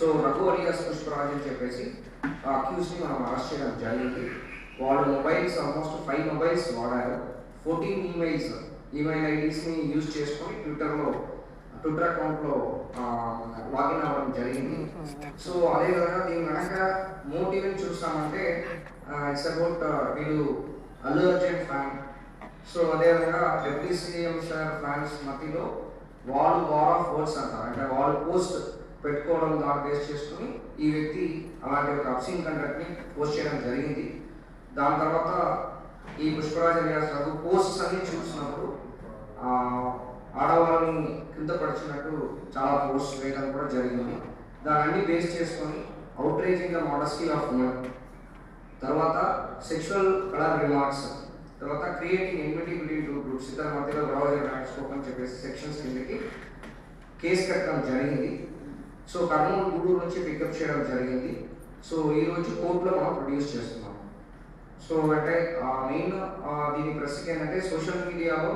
So Raghu alias Pushparaj అని చెప్పేసి ఆ అక్యూస్ని మనం అరెస్ట్ చేయడం జరిగింది. వాళ్ళు మొబైల్స్ ఆల్మోస్ట్ ఫైవ్ మొబైల్స్ వాడారు. ఫోర్టీన్ ఈమెయిల్స్ ఈమెయిల్ ఐడీస్ని యూజ్ చేసుకొని ట్విట్టర్లో ట్విట్టర్ అకౌంట్లో లాగిన్ అవ్వడం జరిగింది. సో అదేవిధంగా దీని వెనక మోటివ్ని చూస్తామంటే ఇట్స్ అబౌట్ వీళ్ళు అల్లు అర్జున్ ఫ్యాన్ సో అదేవిధంగా డిప్యూటీ సీఎం సార్ ఫ్యాన్స్ మధ్యలో వాల్ వార్ ఆఫ్ వర్డ్స్ అంటారు. అంటే వాల్ పోస్ట్ పెట్టుకోవడం ద్వారా బేస్ చేసుకుని ఈ వ్యక్తి అలాంటి ఒక అప్సీన్ కంటెంట్ని పోస్ట్ చేయడం జరిగింది. దాని తర్వాత ఈ పుష్పరాజ్ అలియాస్ రఘు పోస్ట్స్ అన్ని చూసినప్పుడు ఆడవాళ్ళని కింద పడిచినట్టు చాలా పోస్ట్ వేయడం కూడా జరిగింది. దాన్ని బేస్ చేసుకొని outraging the modesty of women తర్వాత సెక్షువల్ కలర్ రిమార్క్స్ తర్వాత creating enmity between two groups ఇద్దరి మధ్యలో గొడవ చేయడానికి అని చెప్పేసి సెక్షన్స్ కిందకి కేసు కట్టడం జరిగింది. సో కర్నూలు గూడూరు నుంచి పికప్ చేయడం జరిగింది. సో ఈరోజు కోర్టులో మనం ప్రొడ్యూస్ చేస్తున్నాం. సో అంటే మెయిన్ దీని ప్రస్తుతం ఏంటంటే సోషల్ మీడియాలో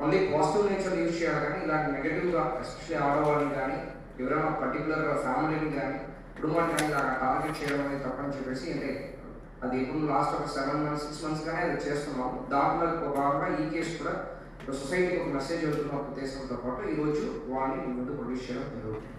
మళ్ళీ పాజిటివ్ నేచర్ యూజ్ చేయాలి కానీ ఇలాంటి నెగిటివ్గా ఎస్పెషలీ ఆడవాళ్ళని కానీ ఎవరైనా పర్టికులర్గా ఫ్యామిలీని కానీ కుటుంబాన్ని కానీ ఇలా టార్గెట్ చేయడం అనేది తప్పని చెప్పేసి అంటే అది ఇప్పుడు లాస్ట్ ఒక సెవెన్ మంత్స్ సిక్స్ మంత్స్ కానీ అది చేస్తున్నాం దాంట్లో భాగంగా ఈ కేసు కూడా సొసైటీకి ఒక మెసేజ్ వెళ్తున్న ఉద్దేశంతో పాటు ఈరోజు వాళ్ళని ముందు ప్రొడ్యూస్ చేయడం జరుగుతుంది